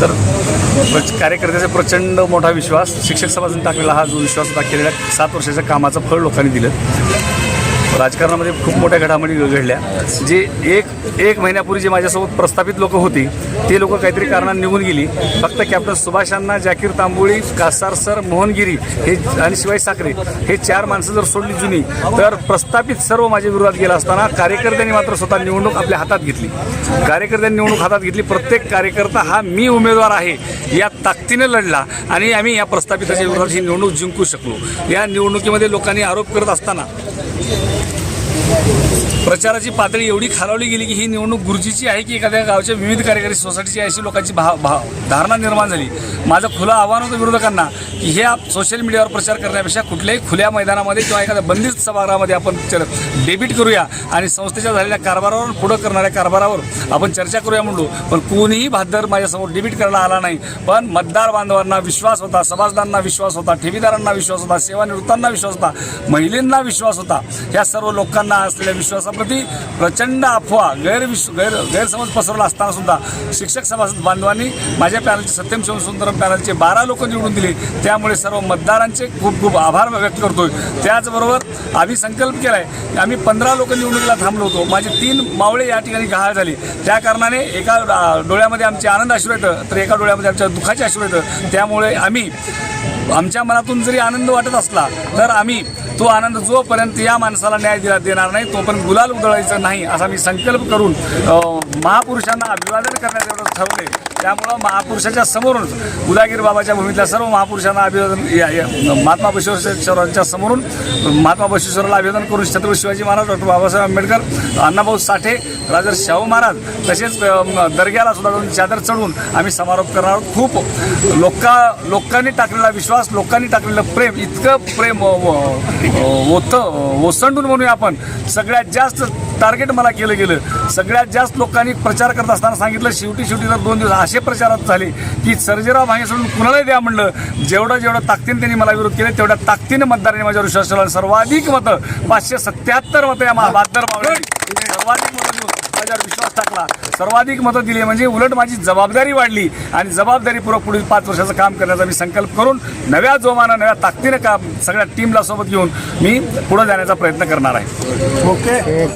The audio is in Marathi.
सर. प्रच- कार्यकर्त्याचा प्रचंड मोठा विश्वास शिक्षक समाजाने टाकलेला हा जो विश्वास दाखवलेला सात वर्षाच्या कामाचं फळ लोकांनी दिलं. राजकारणामध्ये खूप मोठ्या घडामोडी घडल्या. जे एक एक महिन्यापूर्वी जे माझ्यासोबत प्रस्थापित लोक होती ते लोक काहीतरी कारणाने निघून गेली. फक्त कॅप्टन सुभाषांना जाकीर तांबोळी कासार सर मोहनगिरी हे आणि शिवाय साखरे हे चार माणसं जर सोडली जुनी तर प्रस्थापित सर्व माझ्या विरोधात गेला असताना कार्यकर्त्यांनी मात्र स्वतः निवडणूक आपल्या हातात घेतली. कार्यकर्त्यांनी निवडणूक हातात घेतली. प्रत्येक कार्यकर्ता हा मी उमेदवार आहे या ताकदीने लढला आणि आम्ही या प्रस्थापिताच्या विरोधात ही निवडणूक जिंकू शकलो. या निवडणुकीमध्ये लोकांनी आरोप करत असताना Thank you. प्रचाराची पातळी एवढी खालावली गेली की ही निवडणूक गुरुजीची आहे की एखाद्या गावच्या विविध कार्यकारी सोसायटीची अशी लोकांची भाव भाव धारणा निर्माण झाली. माझं खुलं आव्हान होतं विरोधकांना की हे आप सोशल मीडियावर प्रचार करण्यापेक्षा कुठल्याही खुल्या मैदानामध्ये किंवा एखाद्या बंदिस्त सभागृहामध्ये आपण डेबिट करूया आणि संस्थेच्या झालेल्या कारभारावर पुढं करणाऱ्या कारभारावर आपण चर्चा करूया म्हणलो पण कोणीही भादर माझ्यासमोर डेबिट करायला आला नाही. पण मतदार बांधवांना विश्वास होता समाजदारांना विश्वास होता ठेवीदारांना विश्वास होता सेवानिवृत्तांना विश्वास होता महिलांना विश्वास होता. या सर्व लोकांना असलेल्या विश्वासाप्रती प्रचंड अफवा गैरविश गैर गैरसमज पसरवला असताना सुद्धा शिक्षक सभासद बांधवांनी माझ्या पॅनलचे सत्यम शिवसुंदरम पॅनलचे बारा लोक निवडून दिले. त्यामुळे सर्व मतदारांचे खूप खूप आभार व्यक्त करतोय. त्याचबरोबर आम्ही संकल्प केलाय की आम्ही पंधरा लोक निवडणुकीला थांबलो होतो. माझे तीन मावळे या ठिकाणी गहाळ झाले. त्या कारणाने एका डोळ्यामध्ये आमचे आनंद अश्रू येतं तर एका डोळ्यामध्ये आमच्या दुःखाचे अश्रू येतं. त्यामुळे आम्ही आमच्या मनातून जरी आनंद वाटत असला तर आम्ही तो आनंद जोपर्यंत या माणसाला न्याय दिला देणार नाही तोपर्यंत गुलाल उधळायचं नाही असा मी संकल्प करून महापुरुषांना अभिवादन करण्याचं एवढं ठरवले त्यामुळं महापुरुषाच्या समोरून उदागीर बाबाच्या भूमीतल्या सर्व महापुरुषांना अभिवादन या- महात्मा बसवेश्वरांच्या समोरून महात्मा बसवेश्वराला अभिवादन करून छत्रपती शिवाजी महाराज डॉक्टर बाबासाहेब आंबेडकर अण्णाभाऊ साठे राजर शाहू महाराज तसेच दर्ग्याला सुद्धा जाऊन चादर चढवून आम्ही समारोप करणार आहोत. खूप लोका लोकांनी टाकलेला विश्वास लोकांनी टाकलेलं प्रेम इतकं प्रेम ओत ओसंडून म्हणूया आपण. सगळ्यात जास्त टार्गेट मला केलं गेलं. सगळ्यात जास्त लोकांनी प्रचार करत असताना सांगितलं शेवटी शेवटी जर दोन दिवस असे प्रचारात झाले की सर्जेराव भांगे सोडून कुणालाही द्या म्हणलं जेवढं जेवढं ताकदीने त्यांनी मला विरोध केले तेवढ्या ताकदीने मतदारांनी माझ्यावर विश्वास ठेवला. सर्वाधिक मतं पाचशे सत्याहत्तर मतं या मा- बहात्तर मावळ्यांनी सर्वाधिक मतं देऊन माझ्यावर विश्वास टाकला. सर्वाधिक मतं दिली म्हणजे उलट माझी जबाबदारी वाढली आणि जबाबदारीपूर्वक पुढील पाच वर्षाचं काम करण्याचा मी संकल्प करून नव्या जोमानं नव्या ताकदीनं काम सगळ्या टीमला सोबत घेऊन मी पुढे जाण्याचा प्रयत्न करणार आहे. ओके